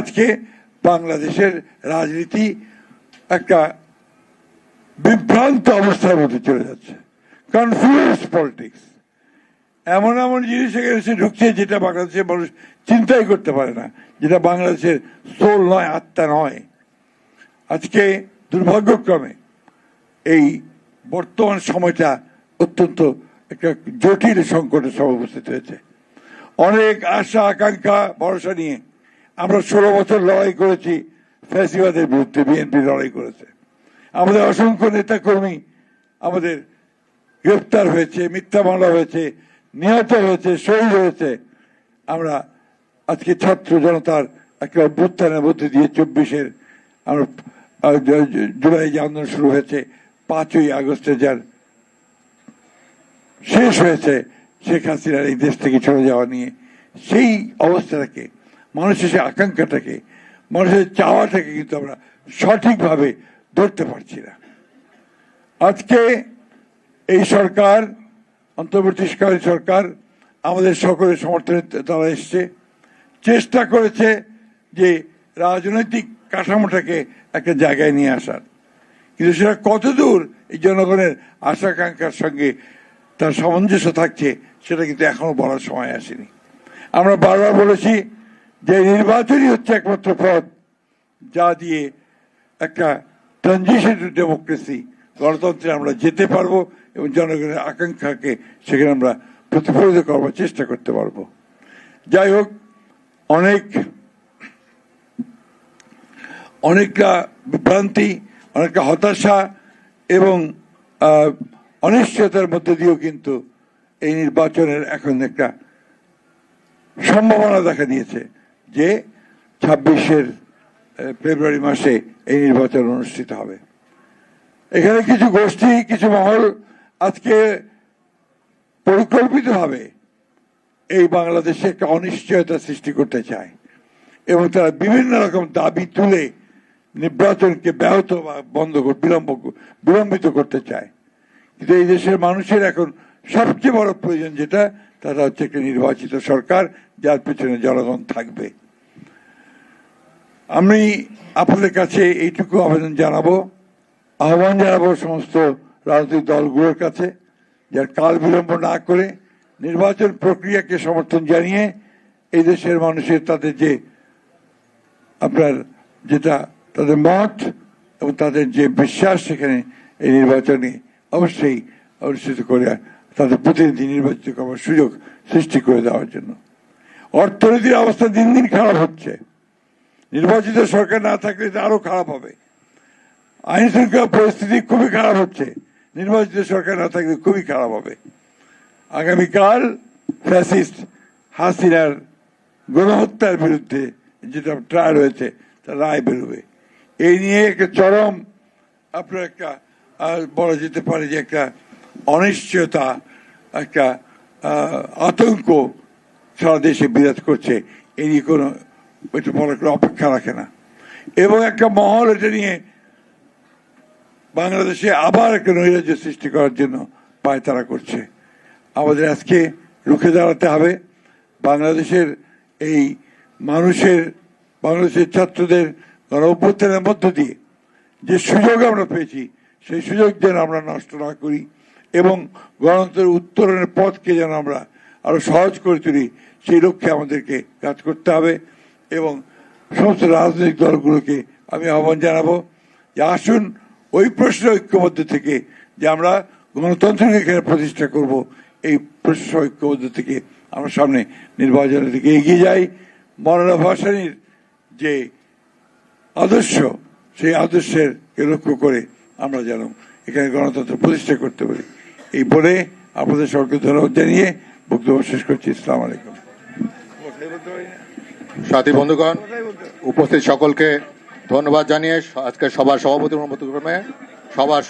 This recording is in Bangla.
আজকে বাংলাদেশের রাজনীতি একটা বিভ্রান্ত অবস্থার মধ্যে চলে যাচ্ছে। কনফিউজ পলিটিক্স এমন এমন জিনিস এসে ঢুকছে যেটা বাংলাদেশের মানুষ চিন্তাই করতে পারে না, যেটা বাংলাদেশের সোল নয়, আত্মা নয়। আজকে দুর্ভাগ্যক্রমে এই বর্তমান সময়টা অত্যন্ত একটা জটিল সংকটের সময় উপস্থিত হয়েছে। অনেক আশা, আকাঙ্ক্ষা, ভরসা নিয়ে আমরা ষোলো বছর লড়াই করেছি, ফ্যাসিবাদের বিরুদ্ধে বিএনপি লড়াই করেছে। আমাদের অসংখ্য নেতাকর্মী আমাদের গ্রেপ্তার হয়েছে, মিথ্যা মামলা হয়েছে, নিহত হয়েছে, শহীদ হয়েছে। আমরা আজকে ছাত্র জনতার একটা অভ্যুত্থানের মধ্যে দিয়ে চব্বিশের আমরা জুলাই যে আন্দোলন শুরু হয়েছে, পাঁচই আগস্টে যার শেষ হয়েছে, শেখ হাসিনার এই দেশ থেকে চলে যাওয়া নিয়ে সেই অবস্থাটাকে মানুষের সেই আকাঙ্ক্ষাটাকে, মানুষের চাওয়াটাকে কিন্তু আমরা সঠিকভাবে ধরতে পারছি না। আজকে এই সরকার, অন্তর্বর্তীকালীন সরকার আমাদের সকলের সমর্থনে তারা এসছে। চেষ্টা করেছে যে রাজনৈতিক কাঠামোটাকে একটা জায়গায় নিয়ে আসার। কিন্তু সেটা কতদূর এই জনগণের আশা আকাঙ্ক্ষার সঙ্গে তার সামঞ্জস্য থাকছে, সেটা কিন্তু এখনও বলার সময় আসেনি। আমরা বারবার বলেছি যে নির্বাচনই হচ্ছে একমাত্র পথ যা দিয়ে একটা ট্রানজিশন টু ডেমোক্রেসি গণতন্ত্রে আমরা যেতে পারব এবং জনগণের আকাঙ্ক্ষাকে সেখানে আমরা প্রতিফলিত করবার চেষ্টা করতে পারব। যাই হোক, অনেক, অনেকটা বিভ্রান্তি, অনেকটা হতাশা এবং অনিশ্চয়তার মধ্যে দিয়েও কিন্তু এই নির্বাচনের এখন একটা সম্ভাবনা দেখা দিয়েছে। যে ছাব্বিশের ফেব্রুয়ারি মাসে এই নির্বাচন অনুষ্ঠিত হবে। এখানে কিছু গোষ্ঠী, কিছু মহল আজকে পরিকল্পিতভাবে এই বাংলাদেশে একটা অনিশ্চয়তা সৃষ্টি করতে চায় এবং তারা বিভিন্ন রকম দাবি তুলে নির্বাচনকে ব্যাহত বা বন্ধ বিলম্ব বিলম্বিত করতে চায়। কিন্তু এই দেশের মানুষের এখন সবচেয়ে বড় প্রয়োজন যেটা তারা হচ্ছে একটা নির্বাচিত সরকার, যার পেছনে জনগণ থাকবে। আমি আপনাদের কাছে এইটুকু আবেদন জানাব। আহ্বান জানাব সমস্ত রাজনৈতিক দলগুলোর কাছে, যার কাল বিলম্ব না করে নির্বাচন প্রক্রিয়াকে সমর্থন জানিয়ে এই দেশের মানুষের তাদের যে আপনার যেটা তাদের মত এবং তাদের যে বিশ্বাস সেখানে এই নির্বাচনে অবশ্যই অনুষ্ঠিত করে তাদের প্রতিনিধি নির্বাচিত করার সুযোগ সৃষ্টি করে দেওয়ার জন্য। অর্থনীতির অবস্থা দিন দিন খারাপ হচ্ছে। নির্বাচিত সরকার না থাকলে এটা আরও খারাপ হবে। আইন শৃঙ্খলা পরিস্থিতি খুবই খারাপ হচ্ছে। নির্বাচিত সরকার না থাকলে খুবই খারাপ হবে। আগামীকাল ফ্যাসিস্ট হাসিনার গণহত্যার বিরুদ্ধে যেটা ট্রায়াল হয়েছে, তার রায় বেরোবে। এই নিয়ে একটা চরম আপনার একটা বলা যেতে পারে যে একটা অনিশ্চয়তা, একটা আতঙ্ক সারা দেশে বিরাজ করছে। নিয়ে কোনো এটা বলার কোনো অপেক্ষা রাখে না। এবং একটা মহল এটা নিয়ে বাংলাদেশে আবার একটা নৈরাজ্য সৃষ্টি করার জন্য পায়তারা করছে। আমাদের আজকে রুখে দাঁড়াতে হবে। বাংলাদেশের এই মানুষের, বাংলাদেশের ছাত্রদের গণ মধ্য দিয়ে যে সুযোগ আমরা পেয়েছি, সেই সুযোগ যেন আমরা নষ্ট না করি। এবং গণতন্ত্রের উত্তরণের পথকে যেন আমরা আরও সহজ করে তুলি, সেই লক্ষ্যে আমাদেরকে কাজ করতে হবে এবং সমস্ত রাজনৈতিক দলগুলোকে আমি আহ্বান জানাব যে আসুন ওই প্রশ্ন ঐক্যবদ্ধ থেকে যে আমরা গণতন্ত্রকে এখানে প্রতিষ্ঠা করব, এই প্রশ্ন ঐক্যবদ্ধ থেকে আমরা সামনে নির্বাচনের দিকে এগিয়ে যাই। মৌলানা ভাসানির যে আদর্শ, সেই আদর্শের লক্ষ্য করে আমরা যেন এখানে গণতন্ত্র প্রতিষ্ঠা করতে পারি। এই বলে আপনাদের সবাইকে ধন্যবাদ জানিয়ে বক্তব্য শেষ করছি। ইসলাম আলাইকুম। সাথী বন্ধুগণ, উপস্থিত সকলকে ধন্যবাদ জানিয়ে আজকে সবার সভাপতি অনুমতি ক্রমে সবার